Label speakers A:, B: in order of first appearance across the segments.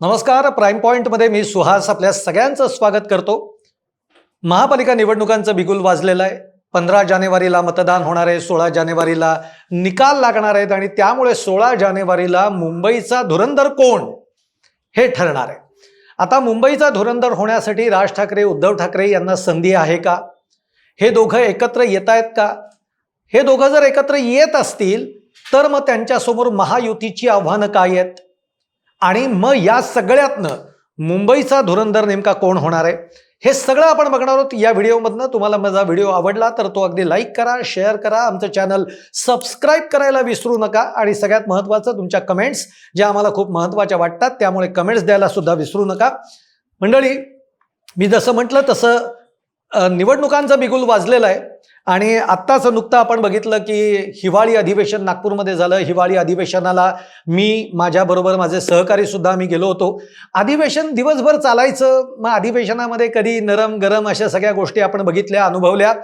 A: नमस्कार प्राईम पॉईंटमध्ये मी सुहास आपल्या सगळ्यांचं स्वागत करतो. महापालिका निवडणुकांचं बिगुल वाजलेलं आहे. पंधरा जानेवारीला मतदान होणार आहे सोळा जानेवारीला निकाल लागणार आहेत आणि त्यामुळे सोळा जानेवारीला मुंबईचा धुरंधर कोण हे ठरणार आहे. आता मुंबईचा धुरंधर होण्यासाठी राज ठाकरे उद्धव ठाकरे यांना संधी आहे का? हे दोघं एकत्र येत आहेत का? हे दोघं जर एकत्र येत असतील तर मग त्यांच्यासमोर महायुतीची आव्हानं काय आहेत? आणि मग या सगळ्यातनं मुंबईचा धुरंधर नेमका कोण होणार आहे? हे सगळं आपण बघणार आहोत या व्हिडिओमधनं. तुम्हाला माझा व्हिडिओ आवडला तर तो अगदी लाईक करा शेअर करा आमचं चॅनल सबस्क्राईब करायला विसरू नका. आणि सगळ्यात महत्त्वाचं तुमच्या कमेंट्स ज्या आम्हाला खूप महत्त्वाच्या वाटतात त्यामुळे कमेंट्स द्यायला सुद्धा विसरू नका. मंडळी मी जसं म्हटलं तसं निवडणुकांचा बिगुल वाजलेला आहे. आणि आत्ताच नुकतं आपण बघितलं की हिवाळी अधिवेशन नागपूरमध्ये झालं. हिवाळी अधिवेशनाला मी माझ्याबरोबर माझे सहकारी सुद्धा आम्ही गेलो होतो. अधिवेशन दिवसभर चालायचं. मग अधिवेशनामध्ये कधी नरम गरम अशा सगळ्या गोष्टी आपण बघितल्या अनुभवल्या.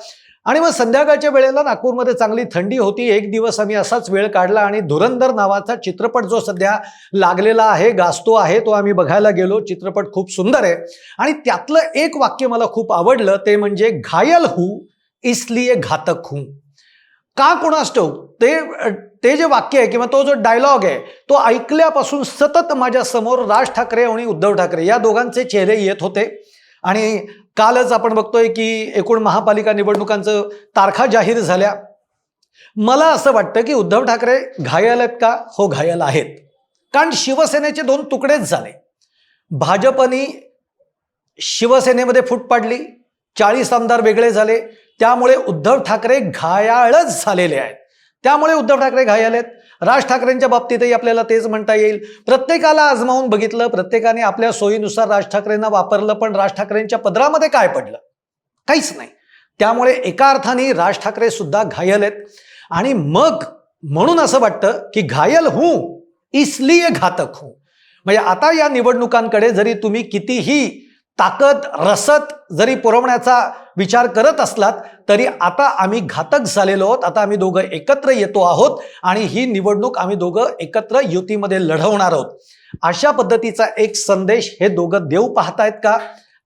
A: आणि मग संध्याकाळच्या वेळेला नागपूरमध्ये चांगली थंडी होती. एक दिवस आम्ही असाच वेळ काढला आणि धुरंधर नावाचा चित्रपट जो सध्या लागलेला आहे गाजतो आहे तो आम्ही बघायला गेलो. चित्रपट खूप सुंदर आहे. आणि त्यातलं एक वाक्य मला खूप आवडलं. ते म्हणजे घायल हू. इसलिए घातक हूं। का कोणास ते ते जे वाक्य आहे किंवा तो जो डायलॉग आहे तो ऐकल्यापासून सतत माझ्यासमोर राज ठाकरे आणि उद्धव ठाकरे या दोघांचे चेहरे येत होते. आणि कालच आपण बघतोय की एकूण महापालिका निवडणुकांचं तारखा जाहीर झाल्या. मला असं वाटतं की उद्धव ठाकरे घायल आहेत का? हो घायल आहेत. कारण शिवसेनेचे दोन तुकडेच झाले. भाजपनी शिवसेनेमध्ये फूट पाडली. चाळीस आमदार वेगळे झाले. त्यामुळे उद्धव ठाकरे घायाळच झालेले आहेत. त्यामुळे उद्धव ठाकरे घायल आहेत. राज ठाकरेंच्या बाबतीतही आपल्याला तेच म्हणता येईल. प्रत्येकाला आजमावून बघितलं प्रत्येकाने आपल्या सोयीनुसार राज ठाकरेंना वापरलं पण राज ठाकरेंच्या पदरामध्ये काय पडलं? काहीच नाही. त्यामुळे एका अर्थाने राज ठाकरे सुद्धा घायल आहेत. आणि मग म्हणून असं वाटतं की घायल हूं इसलिए घातक हूं. म्हणजे आता या निवडणुकांकडे जरी तुम्ही कितीही ताकद रसद जरी पुरवण्याचा विचार करत असलात तरी आता आम्ही घातक झालेलो आहोत. आता आम्ही दोघं एकत्र येतो आहोत आणि ही निवडणूक आम्ही दोघं एकत्र युतीमध्ये लढवणार आहोत. अशा पद्धतीचा एक संदेश हे दोघं देऊ पाहतायत का?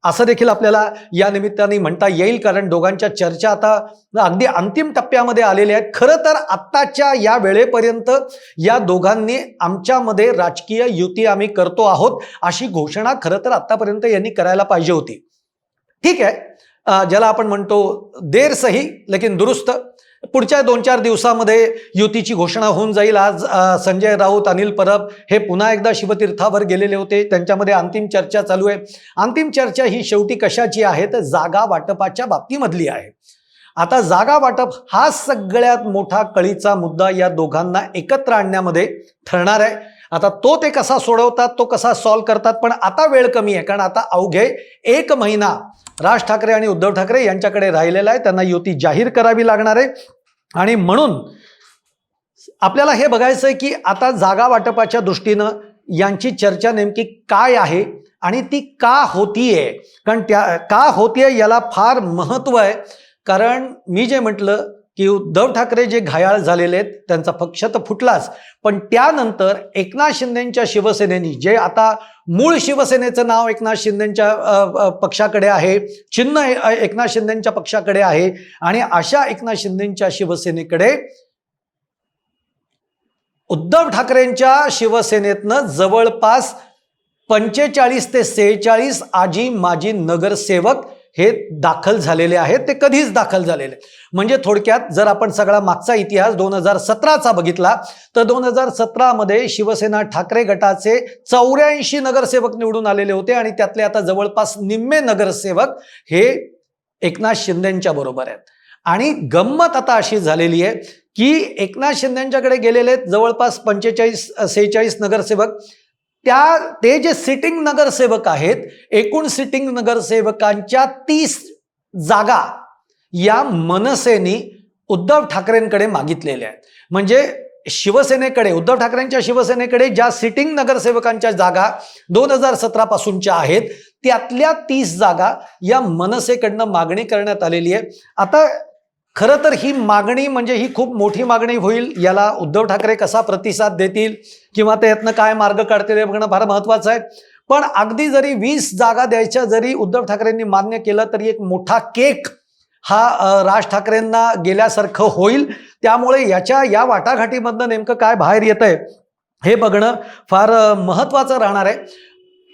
A: असं देखील आपल्याला या निमित्ताने म्हणता येईल कारण दोघांच्या चर्चा आता अगदी अंतिम टप्प्यामध्ये आलेल्या आहेत. खरं तर आत्ताच्या या वेळेपर्यंत या दोघांनी आमच्यामध्ये राजकीय युती आम्ही करतो आहोत अशी घोषणा खरं तर आत्तापर्यंत यांनी करायला पाहिजे होती. ठीक आहे. ज्याला आपण म्हणतो देर सही लेकिन दुरुस्त. पुढच्या दोन चार दिवसामध्ये युतीची घोषणा होऊन जाईल. आज संजय राऊत अनिल परब हे पुन्हा एकदा शिवतीर्थावर गेलेले होते. त्यांच्यामध्ये अंतिम चर्चा चालू आहे. अंतिम चर्चा ही शेवटी कशाची आहे? तर जागा वाटपाच्या बाबतीमधली आहे. आता जागा वाटप हा सगळ्यात मोठा कळीचा मुद्दा या दोघांना एकत्र आणण्यामध्ये ठरणार आहे. आता तो ते कसा सोडवतात तो कसा सॉल्व्ह करतात पण आता वेळ कमी आहे. कारण आता अवघे एक महिना राज ठाकरे आणि उद्धव ठाकरे यांच्याकडे राहिलेला आहे. त्यांना युती जाहीर करावी लागणार आहे. आणि म्हणून आपल्याला हे बघायचं आहे की आता जागा वाटपाच्या दृष्टीनं यांची चर्चा नेमकी काय आहे आणि ती का होतीये? कारण त्या का होतीये याला फार महत्त्व आहे. कारण मी जे म्हटलं की उद्धव ठाकरे जे घायाळ झालेले आहेत त्यांचा पक्ष तर फुटलाच. पण त्यानंतर एकनाथ शिंदेच्या शिवसेनेनी जे आता मूळ शिवसेनेचं नाव एकनाथ शिंदेच्या पक्षाकडे आहे चिन्ह एकनाथ शिंदेच्या पक्षाकडे आहे आणि अशा एकनाथ शिंदेच्या शिवसेनेकडे उद्धव ठाकरेंच्या शिवसेनेतनं जवळपास पंचेचाळीस ते सेहेचाळीस आजी माजी नगरसेवक हे दाखल झालेले आहेत ते कधीच दाखल झालेले म्हणजे थोडक्यात जर आपण सगळा मागचा इतिहास दोन हजार सतराचा बघितला तर दोन हजार सतरामध्ये शिवसेना ठाकरे गटाचे चौऱ्याऐंशी नगरसेवक निवडून आलेले होते आणि त्यातले आता जवळपास निम्मे नगरसेवक हे एकनाथ शिंदेच्या बरोबर आहेत. आणि गंमत आता अशी झालेली आहे की एकनाथ शिंदेच्याकडे गेलेले आहेत जवळपास पंचेचाळीस सेहेचाळीस नगरसेवक त्या ते जे सिटिंग नगरसेवक आहेत एकूण सिटिंग नगरसेवकांच्या तीस जागा या मनसेनी उद्धव ठाकरेंकडे मागितलेल्या आहेत. म्हणजे शिवसेनेकडे उद्धव ठाकरेंच्या शिवसेनेकडे ज्या सिटिंग नगरसेवकांच्या जागा दोन हजार सतरा पासूनच्या आहेत त्यातल्या तीस जागा या मनसेकडनं मागणी करण्यात आलेली आहे. आता खरं तर ही मागणी म्हणजे ही खूप मोठी मागणी होईल. याला उद्धव ठाकरे कसा प्रतिसाद देतील किंवा त्यातनं काय मार्ग काढतील हे बघणं फार महत्वाचं आहे. पण अगदी जरी वीस जागा द्यायच्या जरी उद्धव ठाकरेंनी मान्य केलं तरी एक मोठा केक हा राज ठाकरेंना गेल्यासारखं होईल. त्यामुळे याच्या या वाटाघाटीमधनं नेमकं काय बाहेर येत आहे हे बघणं फार महत्त्वाचं राहणार आहे.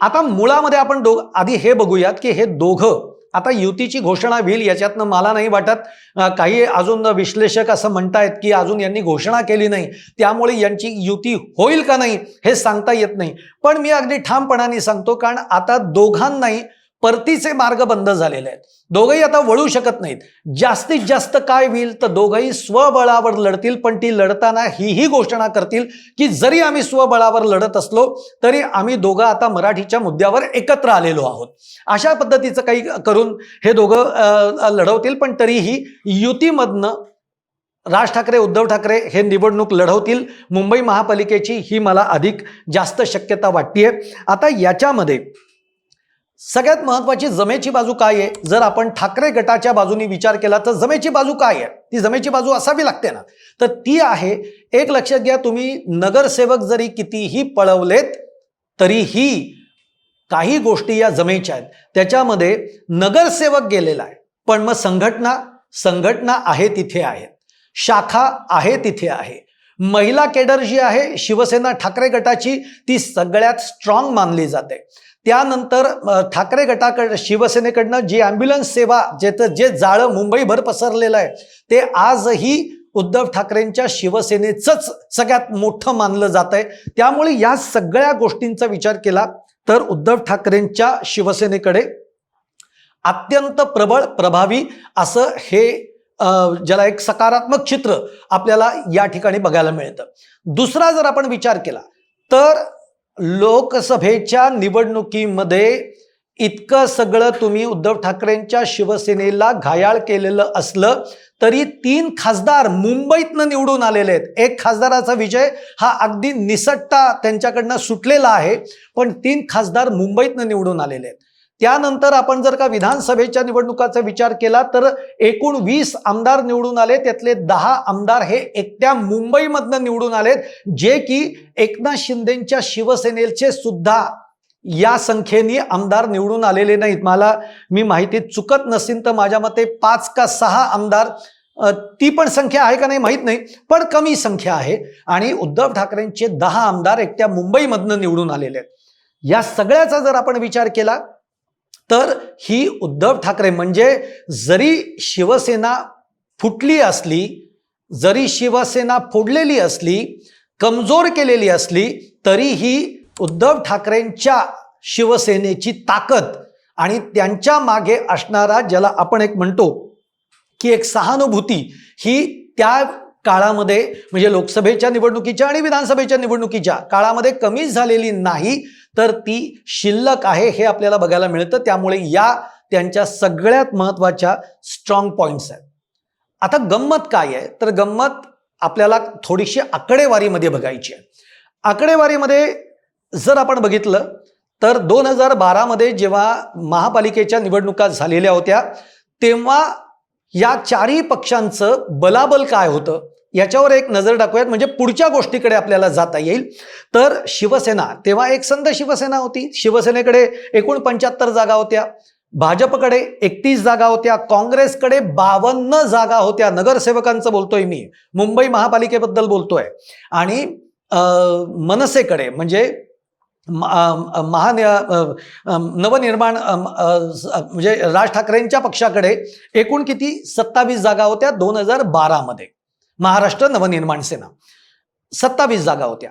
A: आता मुळामध्ये आपण दो आधी हे बघूयात की हे दोघं आता युतीची घोषणा होईल याच्यातनं मला नाही वाटत. काही अजून विश्लेषक असं म्हणतायत की अजून यांनी घोषणा केली नाही. त्यामुळे यांची युती होईल का नाही हे सांगता येत नाही. पण मी अगदी ठामपणाने सांगतो कारण आता दोघांनाही परतीचे मार्ग बंद झालेले आहेत. दोघंही आता वळू शकत नाहीत. जास्तीत जास्त काय होईल तर दोघंही स्वबळावर लढतील पण ती लढताना हीही घोषणा करतील की जरी आम्ही स्वबळावर लढत असलो तरी आम्ही दोघं आता मराठीच्या मुद्द्यावर एकत्र आलेलो आहोत. अशा पद्धतीचं काही करून हे दोघं लढवतील पण तरीही युतीमधनं राज ठाकरे उद्धव ठाकरे हे निवडणूक लढवतील. मुंबई महापालिकेची ही मला अधिक जास्त शक्यता वाटते आता याच्यामध्ये सगळ्यात महत्वाची जमेची बाजू काय आहे? जर आपण ठाकरे गटाच्या बाजूनी विचार केला तर जमेची बाजू काय आहे? ती जमेची बाजू असावी लागते ना. तर ती आहे एक लक्षात घ्या तुम्ही नगरसेवक जरी कितीही पळवलेत तरीही काही गोष्टी या जमेच्या आहेत. त्याच्यामध्ये नगरसेवक गेलेला आहे. पण मग संघटना संघटना आहे तिथे आहे. शाखा आहे तिथे आहे. महिला केडर जी आहे शिवसेना ठाकरे गटाची ती सगळ्यात स्ट्रॉंग मानली जाते. त्यानंतर ठाकरे गटाकडं शिवसेनेकडनं जी ॲम्ब्युलन्स सेवा ज्याचं जे जाळं मुंबईभर पसरलेलं आहे ते आजही उद्धव ठाकरेंच्या शिवसेनेचंच सगळ्यात मोठं मानलं जात आहे. त्यामुळे या सगळ्या गोष्टींचा विचार केला तर उद्धव ठाकरेंच्या शिवसेनेकडे अत्यंत प्रबळ प्रभावी असं हे ज्याला एक सकारात्मक चित्र आपल्याला या ठिकाणी बघायला मिळतं. दुसरा जर आपण विचार केला तर लोकसभेच्या निवडणुकीमध्ये इतकं सगळं तुम्ही उद्धव ठाकरेंच्या शिवसेनेला घायाळ केलेलं असलं तरी तीन खासदार मुंबईतनं निवडून आलेले आहेत. एक खासदाराचा विजय हा अगदी निसट्टा त्यांच्याकडनं सुटलेला आहे पण तीन खासदार मुंबईतनं निवडून आलेले आहेत. त्यानंतर आपण जर का विधानसभेच्या निवडणुकाचा विचार केला तर एकूण वीस आमदार निवडून आले. त्यातले दहा आमदार हे एकट्या मुंबईमधनं निवडून आलेत जे की एकनाथ शिंदेच्या शिवसेनेचे सुद्धा या संख्येने आमदार निवडून आलेले नाहीत. मला मी माहिती चुकत नसेल तर माझ्या मते पाच का सहा आमदार ती पण संख्या आहे का नाही माहीत नाही पण कमी संख्या आहे. आणि उद्धव ठाकरेंचे दहा आमदार एकट्या मुंबईमधनं निवडून आलेले आहेत. या सगळ्याचा जर आपण विचार केला तर ही उद्धव ठाकरे म्हणजे जरी शिवसेना फुटली असली जरी शिवसेना फोडलेली असली कमजोर केलेली असली तरीही उद्धव ठाकरेंच्या शिवसेनेची ताकद आणि त्यांच्या मागे असणारा ज्याला आपण एक म्हणतो की एक सहानुभूती ही त्या काळामध्ये म्हणजे लोकसभेच्या निवडणुकीच्या आणि विधानसभेच्या निवडणुकीच्या काळामध्ये कमी झालेली नाही तर ती शिल्लक आहे हे आपल्याला बघायला मिळतं. त्यामुळे या त्यांच्या सगळ्यात महत्त्वाच्या स्ट्रॉंग पॉईंट्स आहेत. आता गंमत काय आहे? तर गंमत आपल्याला थोडीशी आकडेवारीमध्ये बघायची आहे. आकडेवारीमध्ये जर आपण बघितलं तर दोन हजार बारामध्ये जेव्हा महापालिकेच्या निवडणुका झालेल्या होत्या तेव्हा या चारही पक्षांचं बलाबल काय होतं? याच्यावर एक नजर टाकूयात. म्हणजे पुढच्या गोष्टीकडे आपल्याला जाता येईल. तर शिवसेना तेव्हा एक संध शिवसेना होती. शिवसेनेकडे एकूण पंच्याहत्तर जागा होत्या. भाजपकडे एकतीस जागा होत्या. काँग्रेसकडे बावन्न जागा होत्या. नगरसेवकांचं बोलतोय मी. मुंबई महापालिकेबद्दल बोलतोय. आणि मनसेकडे म्हणजे महान नवनिर्माण म्हणजे राज ठाकरेंच्या पक्षाकडे एकूण किती? सत्तावीस जागा होत्या दोन हजार बारामध्ये. महाराष्ट्र नवनिर्माण सेना. सत्तावीस जागा होत्या.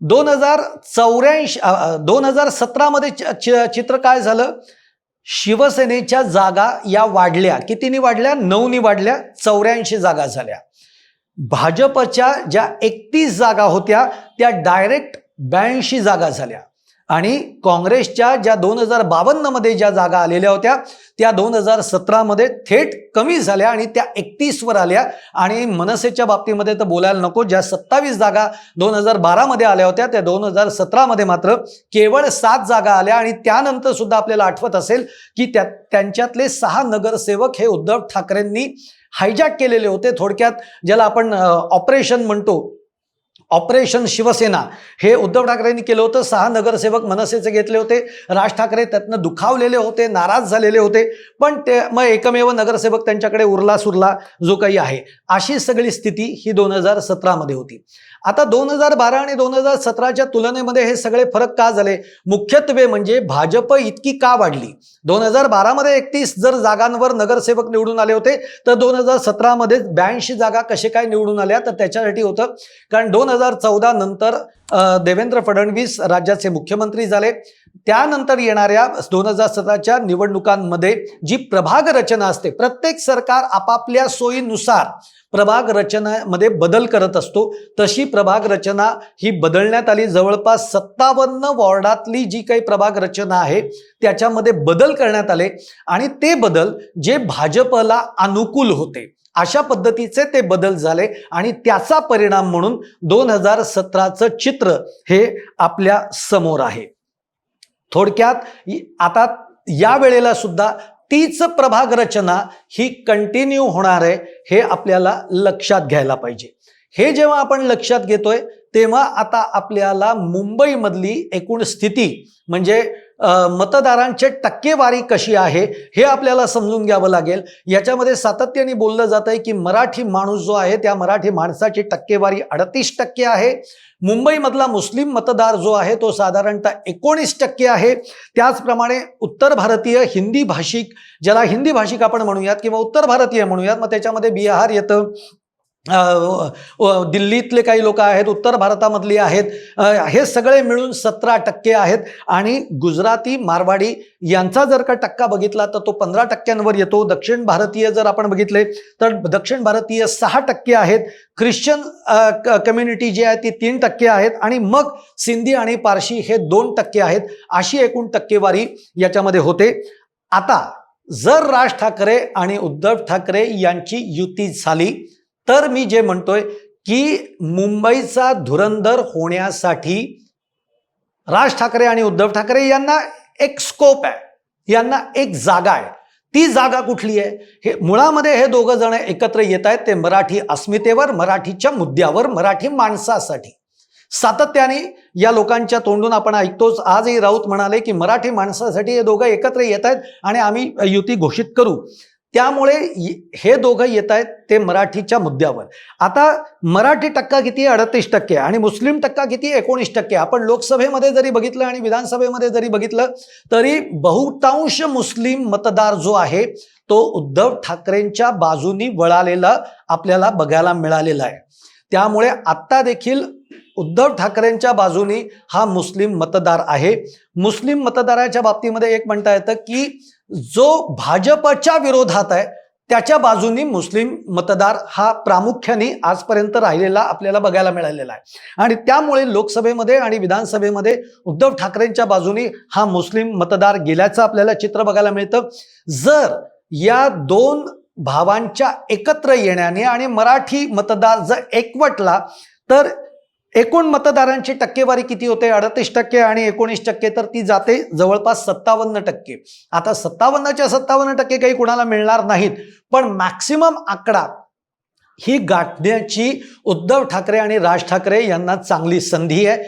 A: दोन हजार चौऱ्याऐंशी दोन हजार सतरामध्ये चित्र काय झालं? शिवसेनेच्या जागा या वाढल्या. कितीनी वाढल्या? नऊनी वाढल्या. चौऱ्याऐंशी जागा झाल्या. भाजपच्या ज्या एकतीस जागा होत्या त्या डायरेक्ट ब्याऐंशी जागा झाल्या. आणि काँग्रेसच्या ज्या दोन हजार बावन्नमध्ये ज्या जागा आलेल्या होत्या त्या दोन हजार सतरामध्ये थेट कमी झाल्या आणि त्या एकतीसवर आल्या. आणि मनसेच्या बाबतीमध्ये तर बोलायला नको ज्या सत्तावीस जागा दोन हजार बारामध्ये आल्या होत्या त्या दोन हजार सतरामध्ये मात्र केवळ सात जागा आल्या. आणि त्यानंतर सुद्धा आपल्याला आठवत असेल की त्या त्यांच्यातले सहा नगरसेवक हे उद्धव ठाकरेंनी हायजॅक केलेले होते थोडक्यात ज्याला आपण ऑपरेशन म्हणतो. ऑपरेशन शिवसेना. हे उद्धव ठाकरेंनी केलं होतं. सहा नगरसेवक मनसेचे घेतले होते. राज ठाकरे त्यातनं दुखावलेले होते नाराज झालेले होते. पण ते मग एकमेव नगरसेवक त्यांच्याकडे उरला सुरला जो काही आहे. अशी सगळी स्थिती ही दोन हजार सतरामध्ये होती. आता दोन हजार बारा आणि दोन हजार सतराच्या तुलनेमध्ये हे सगळे फरक का झाले? मुख्यत्वे म्हणजे भाजप इतकी का वाढली? दोन हजार बारामध्ये एकतीस जर जागांवर नगरसेवक निवडून आले होते तर दोन हजार सतरामध्ये ब्याऐंशी जागा कसे काय निवडून आल्या? तर त्याच्यासाठी होतं. कारण दोन हजार चौदा नंतर देवेंद्र फडणवीस राज्याचे मुख्यमंत्री झाले. त्यानंतर येणाऱ्या दोन हजार सतराच्या निवडणुकांमध्ये जी प्रभाग रचना असते प्रत्येक सरकार आपापल्या सोयीनुसार प्रभाग रचनामध्ये बदल करत असतो. तशी प्रभाग रचना ही बदलण्यात आली. जवळपास सत्तावन्न वॉर्डातली जी काही प्रभाग रचना आहे त्याच्यामध्ये बदल करण्यात आले आणि ते बदल जे भाजपला अनुकूल होते अशा पद्धतीचे ते बदल झाले आणि त्याचा परिणाम म्हणून दोन हजार सतराचं चित्र हे आपल्यासमोर आहे. थोडक्यात आता या वेळेला सुद्धा तीच प्रभाग रचना ही कंटिन्यू होणार आहे हे आपल्याला लक्षात घ्यायला पाहिजे. हे जेव्हा आपण लक्षात घेतोय तेव्हा आता आपल्याला मुंबईमधली एकूण स्थिती म्हणजे मतदारांची टक्केवारी कशी आहे हे आपल्याला समजून घ्यावं लागेल. याच्यामध्ये सातत्याने बोललं जात आहे की मराठी माणूस जो आहे त्या मराठी माणसाची टक्केवारी अडतीस टक्के आहे. मुंबईमधला मुस्लिम मतदार जो आहे तो साधारणतः एकोणीस टक्के आहे. त्याचप्रमाणे उत्तर भारतीय हिंदी भाषिक ज्याला हिंदी भाषिक आपण म्हणूयात किंवा उत्तर भारतीय म्हणूयात मग त्याच्यामध्ये बिहार येतं दिल्लीतले काही लोक आहेत उत्तर भारतामधली आहेत हे सगळे मिळून सतरा टक्के आहेत. आणि गुजराती मारवाडी यांचा जर का टक्का बघितला तर तो पंधरा टक्क्यांवर येतो. दक्षिण भारतीय जर आपण बघितले तर दक्षिण भारतीय सहा टक्के आहेत. ख्रिश्चन कम्युनिटी जी आहे ती तीन टक्के आहेत. आणि मग सिंधी आणि पारशी हे दोन टक्के आहेत. अशी एकूण टक्केवारी याच्यामध्ये होते. आता जर राज ठाकरे आणि उद्धव ठाकरे यांची युती झाली तर मी जे म्हणतोय की मुंबईचा धुरंधर होण्यासाठी राज ठाकरे आणि उद्धव ठाकरे यांना एक स्कोप आहे. यांना एक जागा आहे. ती जागा कुठली आहे? हे मुळामध्ये हे दोघं जण एकत्र येत आहेत ते मराठी अस्मितेवर मराठीच्या मुद्द्यावर मराठी माणसासाठी. सातत्याने या लोकांच्या तोंडून आपण ऐकतोच. आजही राऊत म्हणाले की मराठी माणसासाठी हे दोघं एकत्र येत आहेत आणि आम्ही युती घोषित करू. त्यामुळे हे दोघं येत आहेत ते मराठीच्या मुद्द्यावर. आता मराठी टक्का किती आहे? अडतीस टक्के आणि मुस्लिम टक्का किती आहे? एकोणीस टक्के आपण लोकसभेमध्ये जरी बघितलं आणि विधानसभेमध्ये जरी बघितलं तरी बहुतांश मुस्लिम मतदार जो आहे तो उद्धव ठाकरेंच्या बाजूनी वळालेला आपल्याला बघायला मिळालेला आहे. त्यामुळे आत्ता देखील उद्धव ठाकरेंच्या बाजूनी हा मुस्लिम मतदार आहे. मुस्लिम मतदाराच्या बाबतीमध्ये एक म्हणता येतं की जो भाजपच्या विरोधात आहे त्याच्या बाजूनी मुस्लिम मतदार हा प्रामुख्याने आजपर्यंत राहिलेला आपल्याला बघायला मिळालेला आहे. आणि त्यामुळे लोकसभेमध्ये आणि विधानसभेमध्ये उद्धव ठाकरेंच्या बाजूनी हा मुस्लिम मतदार गेल्याचं आपल्याला चित्र बघायला मिळतं. जर या दोन भावांच्या एकत्र येण्याने आणि मराठी मतदार जर एकवटला तर एकूण मतदारांची टक्केवारी किती होते? अडतीस टक्के आणि एकोणीस टक्के तर ती जाते जवळपास सत्तावन्न टक्के. आता सत्तावन्नच्या सत्तावन्न टक्के काही कुणाला मिळणार नाहीत पण मॅक्सिमम आकडा ही गाठण्याची उद्धव ठाकरे आणि राज ठाकरे यांना चांगली संधी आहे.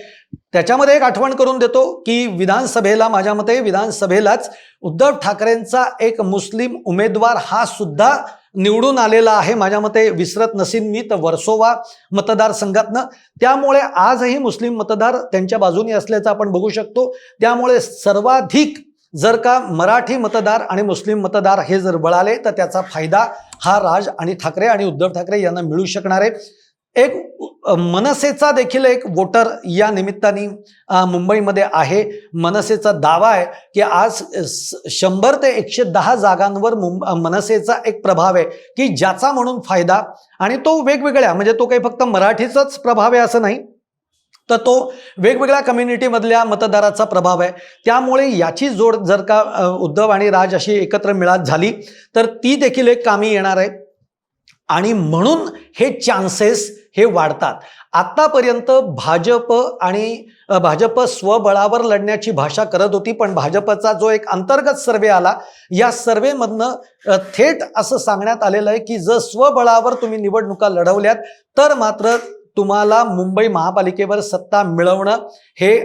A: त्याच्यामध्ये एक आठवण करून देतो की विधानसभेला माझ्या मते विधानसभेलाच उद्धव ठाकरेंचा एक मुस्लिम उमेदवार हा सुद्धा निवडून आलेला आहे. माझ्या मते विसरत नसीन मी तर वर्सोवा मतदारसंघातनं. त्यामुळे आजही मुस्लिम मतदार त्यांच्या बाजूने असल्याचं आपण बघू शकतो. त्यामुळे सर्वाधिक जर का मराठी मतदार आणि मुस्लिम मतदार हे जर बळाले तर त्याचा फायदा हा राज आणि ठाकरे आणि उद्धव ठाकरे यांना मिळू शकणार आहे. एक मनसेचा देखील एक वोटर या निमित्ताने मुंबईमध्ये आहे. मनसेचा दावा आहे की आज शंभर ते एकशे दहा जागांवर मुंब मनसेचा एक प्रभाव आहे की ज्याचा म्हणून फायदा आणि तो वेगवेगळ्या म्हणजे तो काही फक्त मराठीचाच प्रभाव आहे असं नाही तर तो वेगवेगळ्या कम्युनिटीमधल्या मतदाराचा प्रभाव आहे. त्यामुळे याची जोड जर का उद्धव आणि राज अशी एकत्र मिळत झाली तर ती देखील एक कामी येणार आहे. आणि म्हणून हे चान्सेस हे वाढतात. आत्तापर्यंत भाजप आणि भाजप स्वबळावर लढण्याची भाषा करत होती पण भाजपचा जो एक अंतर्गत सर्वे आला या सर्वेमधनं थेट असं सांगण्यात आलेलं आहे की जर स्वबळावर तुम्ही निवडणुका लढवल्यात तर मात्र तुम्हाला मुंबई महापालिकेवर सत्ता मिळवणं हे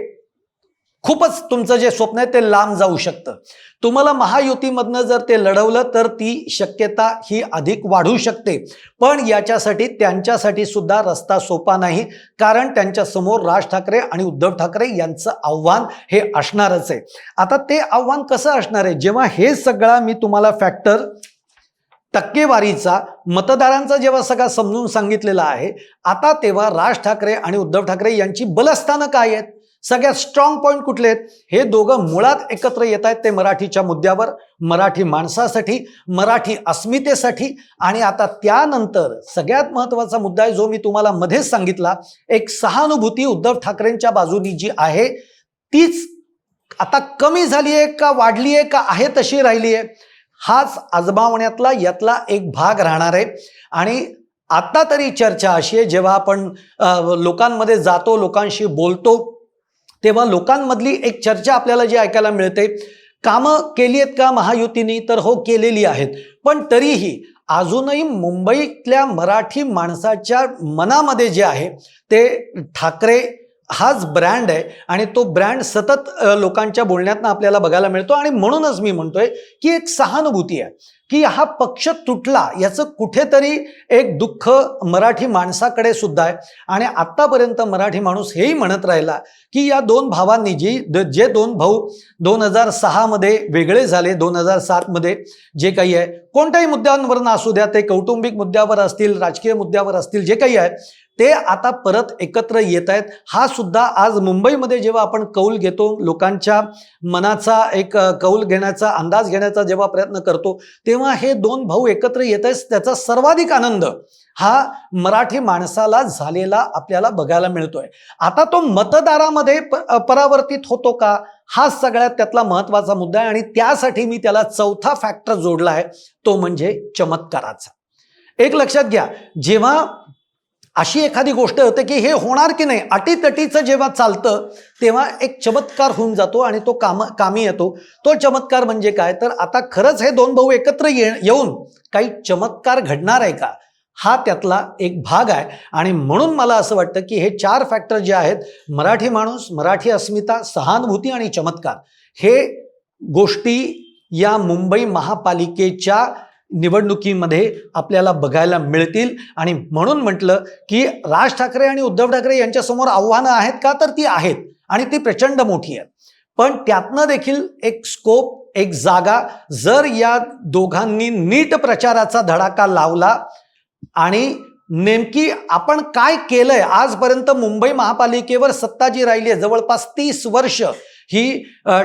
A: खूपच तुमचं जे स्वप्न आहे ते लांब जाऊ शकतं. तुम्हाला महायुतीमधनं जर ते लढवलं तर ती शक्यता ही अधिक वाढू शकते. पण याच्यासाठी त्यांच्यासाठी सुद्धा रस्ता सोपा नाही. कारण त्यांच्यासमोर राज ठाकरे आणि उद्धव ठाकरे यांचं आव्हान हे असणारच आहे. आता ते आव्हान कसं असणार आहे? जेव्हा हे सगळा मी तुम्हाला फॅक्टर टक्केवारीचा मतदारांचा जेव्हा सगळा समजून सांगितलेला आहे आता तेव्हा राज ठाकरे आणि उद्धव ठाकरे यांची बलस्थानं काय आहेत? सगळ्यात स्ट्रॉंग पॉईंट कुठले आहेत? हे दोघं मुळात एकत्र येत आहेत ते मराठीच्या मुद्द्यावर मराठी माणसासाठी मराठी अस्मितेसाठी. आणि आता त्यानंतर सगळ्यात महत्त्वाचा मुद्दा आहे जो मी तुम्हाला मध्येच सांगितला. एक सहानुभूती उद्धव ठाकरेंच्या बाजूनी जी आहे तीच आता कमी झाली आहे का वाढली आहे का आहे तशी राहिली आहे हाच आजमावण्यातला यातला एक भाग राहणार आहे. आणि आता तरी चर्चा अशी आहे जेव्हा आपण लोकांमध्ये जातो लोकांशी बोलतो तेव्हा लोकांमधली एक चर्चा आपल्याला जी ऐकायला मिळते कामं केली आहेत का महायुतीनी? तर हो केलेली आहेत. पण तरीही अजूनही मुंबईतल्या मराठी माणसाच्या मनामध्ये जे आहे ते ठाकरे हाच ब्रँड आहे आणि तो ब्रँड सतत लोकांच्या बोलण्यातनं आपल्याला बघायला मिळतो आणि म्हणूनच मी म्हणतोय की एक सहानुभूती आहे. की हा पक्ष तुटला याचं कुठेतरी एक दुःख मराठी माणसाकडे सुद्धा आहे. आणि आत्तापर्यंत मराठी माणूस हेही म्हणत राहिला की या दोन भावांनी जी द- जे दोन भाऊ दोन हजार सहामध्ये वेगळे झाले दोन हजार सातमध्ये जे काही आहे कोणत्याही मुद्द्यांवर असू द्या ते कौटुंबिक मुद्द्यावर असतील राजकीय मुद्द्यावर असतील जे काही आहे ते आता परत एकत्र येत आहेत. हा सुद्धा आज मुंबईमध्ये जेव्हा आपण कौल घेतो लोकांच्या मनाचा एक कौल घेण्याचा अंदाज घेण्याचा जेव्हा प्रयत्न करतो तेव्हा हे दोन भाऊ एकत्र येत आहेत. त्याचा सर्वाधिक आनंद हा मराठी माणसाला झालेला आपल्याला बघायला मिळतोय. आता तो मतदारामध्ये प- परावर्तित होतो का? हा सगळ्यात त्यातला महत्त्वाचा मुद्दा आहे आणि त्यासाठी मी त्याला चौथा फॅक्टर जोडला आहे. तो म्हणजे चमत्काराचा. एक लक्षात घ्या जेव्हा अशी एखादी गोष्ट होते की हे होणार की नाही अटीतटीचं जेव्हा चालतं तेव्हा एक चमत्कार होऊन जातो आणि तो काम कामी येतो. तो चमत्कार म्हणजे काय? तर आता खरंच हे दोन भाऊ एकत्र ये येऊन काही चमत्कार घडणार आहे का? हा त्यातला एक भाग आहे. आणि म्हणून मला असं वाटतं की हे चार फॅक्टर जे आहेत मराठी माणूस मराठी अस्मिता सहानुभूती आणि चमत्कार हे गोष्टी या मुंबई महापालिकेच्या निवडणुकीमध्ये आपल्याला बघायला मिळतील. आणि म्हणून म्हटलं की राज ठाकरे आणि उद्धव ठाकरे यांच्यासमोर आव्हानं आहेत का? तर ती आहेत. आणि ती प्रचंड मोठी आहेत. पण त्यातनं देखील एक स्कोप एक जागा जर या दोघांनी नीट प्रचाराचा धडाका लावला आणि नेमकी आपण काय केलंय? आजपर्यंत मुंबई महापालिकेवर सत्ता जी राहिली आहे जवळपास तीस वर्ष. ही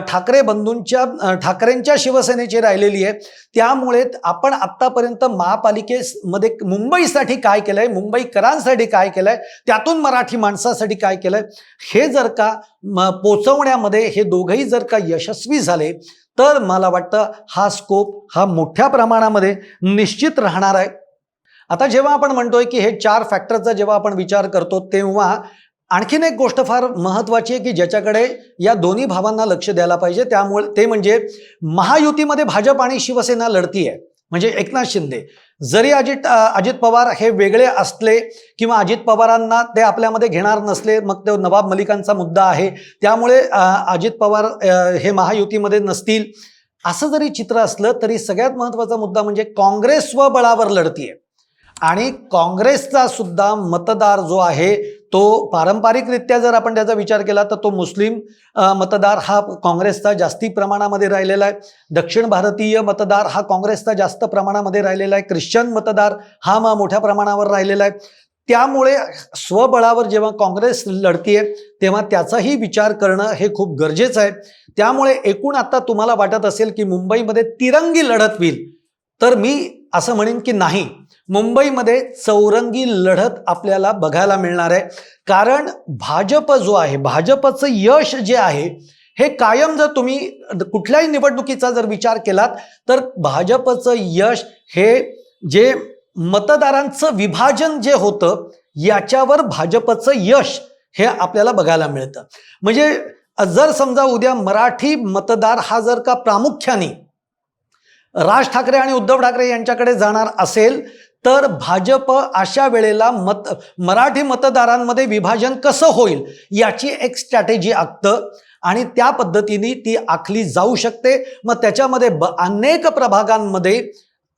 A: ठाकरे बंधूंच्या ठाकरेंच्या शिवसेनेची राहिलेली आहे. त्यामुळे आपण आत्तापर्यंत महापालिकेमध्ये मुंबईसाठी काय केलंय मुंबईकरांसाठी काय केलंय त्यातून मराठी माणसासाठी काय केलंय हे जर का पोचवण्यामध्ये हे दोघंही जर का यशस्वी झाले तर मला वाटतं हा स्कोप हा मोठ्या प्रमाणामध्ये निश्चित राहणार आहे. आता जेव्हा आपण म्हणतोय की हे चार फॅक्टरचा जेव्हा आपण विचार करतो तेव्हा आणखीन एक गोष्ट फार महत्त्वाची आहे की ज्याच्याकडे या दोन्ही भावांना लक्ष द्यायला पाहिजे. त्यामुळे ते म्हणजे महायुतीमध्ये भाजप आणि शिवसेना लढती आहे म्हणजे एकनाथ शिंदे. जरी अजित अजित पवार हे वेगळे असले किंवा अजित पवारांना ते आपल्यामध्ये घेणार नसले मग तो नवाब मलिकांचा मुद्दा आहे. त्यामुळे अजित पवार हे महायुतीमध्ये नसतील. असं जरी चित्र असलं तरी सगळ्यात महत्त्वाचा मुद्दा म्हणजे काँग्रेस स्वबळावर लढतीये. आणि काँग्रेसचा सुद्धा मतदार जो आहे तो पारंपरिकरित्या जर आपण त्याचा विचार केला तर तो मुस्लिम मतदार हा काँग्रेसचा जास्ती प्रमाणामध्ये राहिलेला आहे. दक्षिण भारतीय मतदार हा काँग्रेसचा जास्त प्रमाणामध्ये राहिलेला आहे. ख्रिश्चन मतदार हा म- मोठ्या प्रमाणावर राहिलेला आहे. त्यामुळे स्वबळावर जेव्हा काँग्रेस लढतीये तेव्हा त्याचाही विचार करणं हे खूप गरजेचं आहे. त्यामुळे एकूण आता तुम्हाला वाटत असेल की मुंबईमध्ये तिरंगी लढत होईल. तर मी असं म्हणेन की नाही. मुंबईमध्ये चौरंगी लढत आपल्याला बघायला मिळणार आहे. कारण भाजप जो आहे भाजपचं यश जे आहे हे कायम जर तुम्ही कुठल्याही निवडणुकीचा जर विचार केलात तर भाजपचं यश हे जे मतदारांचं विभाजन जे होतं याच्यावर भाजपचं यश हे आपल्याला बघायला मिळतं. म्हणजे जर समजा उद्या मराठी मतदार हा जर का प्रामुख्याने राज ठाकरे आणि उद्धव ठाकरे यांच्याकडे जाणार असेल तर भाजप अशा वेळेला मत मराठी मतदारांमध्ये विभाजन कसं होईल याची एक स्ट्रॅटेजी आखतं आणि त्या पद्धतीने ती आखली जाऊ शकते. मग त्याच्यामध्ये ब अनेक प्रभागांमध्ये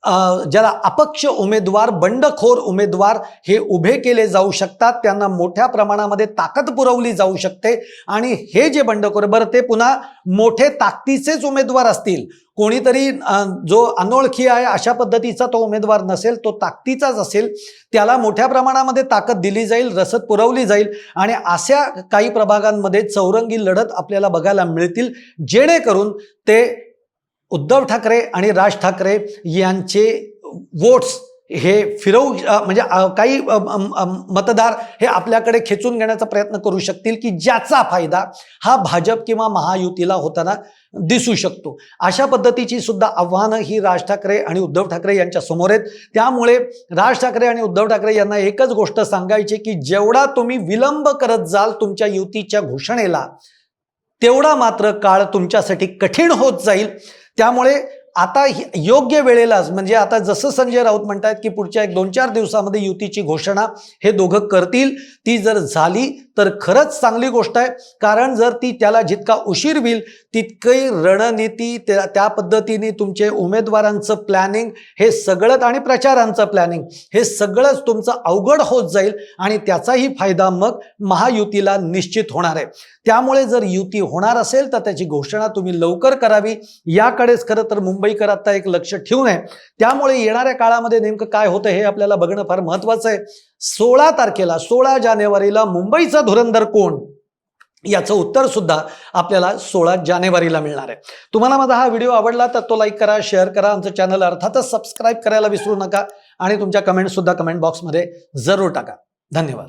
A: ज्याला अपक्ष उमेदवार बंडखोर उमेदवार हे उभे केले जाऊ शकतात त्यांना मोठ्या प्रमाणामध्ये ताकद पुरवली जाऊ शकते. आणि हे जे बंडखोर बरं ते पुन्हा मोठे ताकदीचेच उमेदवार असतील. कोणीतरी जो अनोळखी आहे अशा पद्धतीचा तो उमेदवार नसेल तो ताकदीचाच असेल. त्याला मोठ्या प्रमाणामध्ये ताकद दिली जाईल रसद पुरवली जाईल. आणि अशा काही प्रभागांमध्ये चौरंगी लढत आपल्याला बघायला मिळतील. जेणेकरून ते उद्धव ठाकरे आणि राज ठाकरे यांचे वोट्स हे फिरवू म्हणजे काही मतदार हे आपल्याकडे खेचून घेण्याचा प्रयत्न करू शकतील की ज्याचा फायदा हा भाजप किंवा महायुतीला होताना दिसू शकतो. अशा पद्धतीची सुद्धा आव्हानं ही राज ठाकरे आणि उद्धव ठाकरे यांच्या समोर आहेत. त्यामुळे राज ठाकरे आणि उद्धव ठाकरे यांना एकच गोष्ट सांगायची की जेवढा तुम्ही विलंब करत जाल तुमच्या युतीच्या घोषणेला तेवढा मात्र काळ तुमच्यासाठी कठीण होत जाईल. त्यामुळे आता योग्य वेळेलाच म्हणजे आता जसं संजय राऊत म्हणतायत की पुढच्या एक दोन चार दिवसामध्ये युतीची घोषणा हे दोघं करतील ती जर झाली तर खरंच चांगली गोष्ट आहे. कारण जर ती त्याला जितका उशीर होईल तितकी रणनीती त्या त्या पद्धतीने तुमचे उमेदवारांचं प्लॅनिंग हे सगळंच आणि प्रचारांचं प्लॅनिंग हे सगळंच तुमचं अवघड होत जाईल आणि त्याचाही फायदा मग महायुतीला निश्चित होणार आहे. त्यामुळे जर युती होणार असेल तर त्याची घोषणा तुम्ही लवकर करावी. याकडेच खरं तर मुंबईकर आता एक लक्ष ठेवून आहे. त्यामुळे येणाऱ्या काळामध्ये नेमकं काय होतं हे आपल्याला बघणं फार महत्वाचं आहे. सोळा तारखेला सोळा जानेवारीला मुंबईचा धुरंधर कोण? याचं उत्तर सुद्धा आपल्याला सोळा जानेवारीला मिळणार आहे. तुम्हाला माझा हा व्हिडिओ आवडला तर तो लाईक करा शेअर करा आमचं चॅनल अर्थातच सबस्क्राईब करायला विसरू नका आणि तुमच्या कमेंटसुद्धा कमेंट बॉक्समध्ये जरूर टाका. धन्यवाद.